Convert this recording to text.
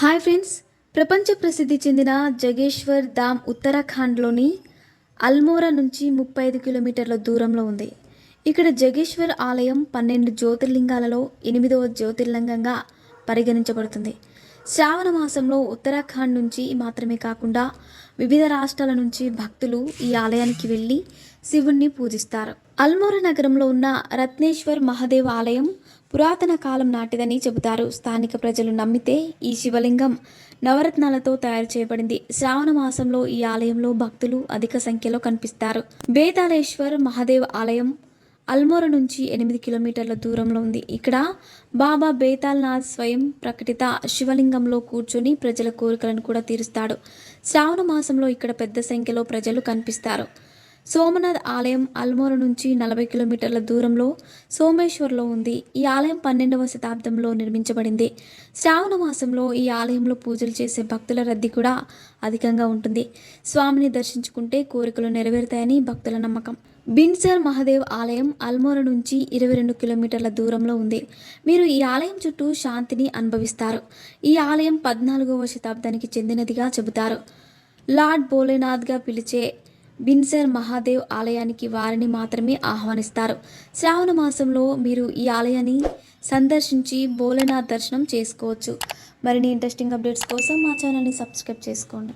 Hi friends. ప్రపంచ ప్రసిద్ధి చెందిన జగేశ్వర్ ధామ్ ఉత్తరాఖండ్లోని అల్మోరా నుంచి ముప్పై ఐదు కిలోమీటర్ల దూరంలో ఉంది. ఇక్కడ జగేశ్వర్ ఆలయం పన్నెండు జ్యోతిర్లింగాలలో ఎనిమిదవ జ్యోతిర్లింగంగా పరిగణించబడుతుంది. శ్రావణ మాసంలో ఉత్తరాఖండ్ నుంచి మాత్రమే కాకుండా వివిధ రాష్ట్రాల నుంచి భక్తులు ఈ ఆలయానికి వెళ్ళి శివుణ్ణి పూజిస్తారు. అల్మోరా నగరంలో ఉన్న రత్నేశ్వర్ మహాదేవ్ ఆలయం పురాతన కాలం నాటిదని చెబుతారు. స్థానిక ప్రజలు నమ్మితే ఈ శివలింగం నవరత్నాలతో తయారు చేయబడింది. శ్రావణ మాసంలో ఈ ఆలయంలో భక్తులు అధిక సంఖ్యలో కనిపిస్తారు. బేతాళేశ్వర్ మహాదేవ్ ఆలయం అల్మోరా నుంచి ఎనిమిది కిలోమీటర్ల దూరంలో ఉంది. ఇక్కడ బాబా బేతాల్నాథ్ స్వయం ప్రకటిత శివలింగంలో కూర్చొని ప్రజల కోరికలను కూడా తీరుస్తాడు. శ్రావణ మాసంలో ఇక్కడ పెద్ద సంఖ్యలో ప్రజలు కనిపిస్తారు. సోమనాథ్ ఆలయం అల్మోర నుంచి నలభై కిలోమీటర్ల దూరంలో సోమేశ్వర్లో ఉంది. ఈ ఆలయం పన్నెండవ శతాబ్దంలో నిర్మించబడింది. శ్రావణ మాసంలో ఈ ఆలయంలో పూజలు చేసే భక్తుల రద్దీ కూడా అధికంగా ఉంటుంది. స్వామిని దర్శించుకుంటే కోరికలు నెరవేరుతాయని భక్తుల నమ్మకం. బిన్సర్ మహదేవ్ ఆలయం అల్మోర నుంచి ఇరవై రెండు కిలోమీటర్ల దూరంలో ఉంది. మీరు ఈ ఆలయం చుట్టూ శాంతిని అనుభవిస్తారు. ఈ ఆలయం పద్నాలుగవ శతాబ్దానికి చెందినదిగా చెబుతారు. లార్డ్ భోలేనాథ్గా పిలిచే బిన్సర్ మహాదేవ్ ఆలయానికి వారిని మాత్రమే ఆహ్వానిస్తారు. శ్రావణ మాసంలో మీరు ఈ ఆలయాన్ని సందర్శించి భోలేనాథ్ దర్శనం చేసుకోవచ్చు. మరిన్ని ఇంట్రెస్టింగ్ అప్డేట్స్ కోసం మా ఛానల్ని సబ్స్క్రైబ్ చేసుకోండి.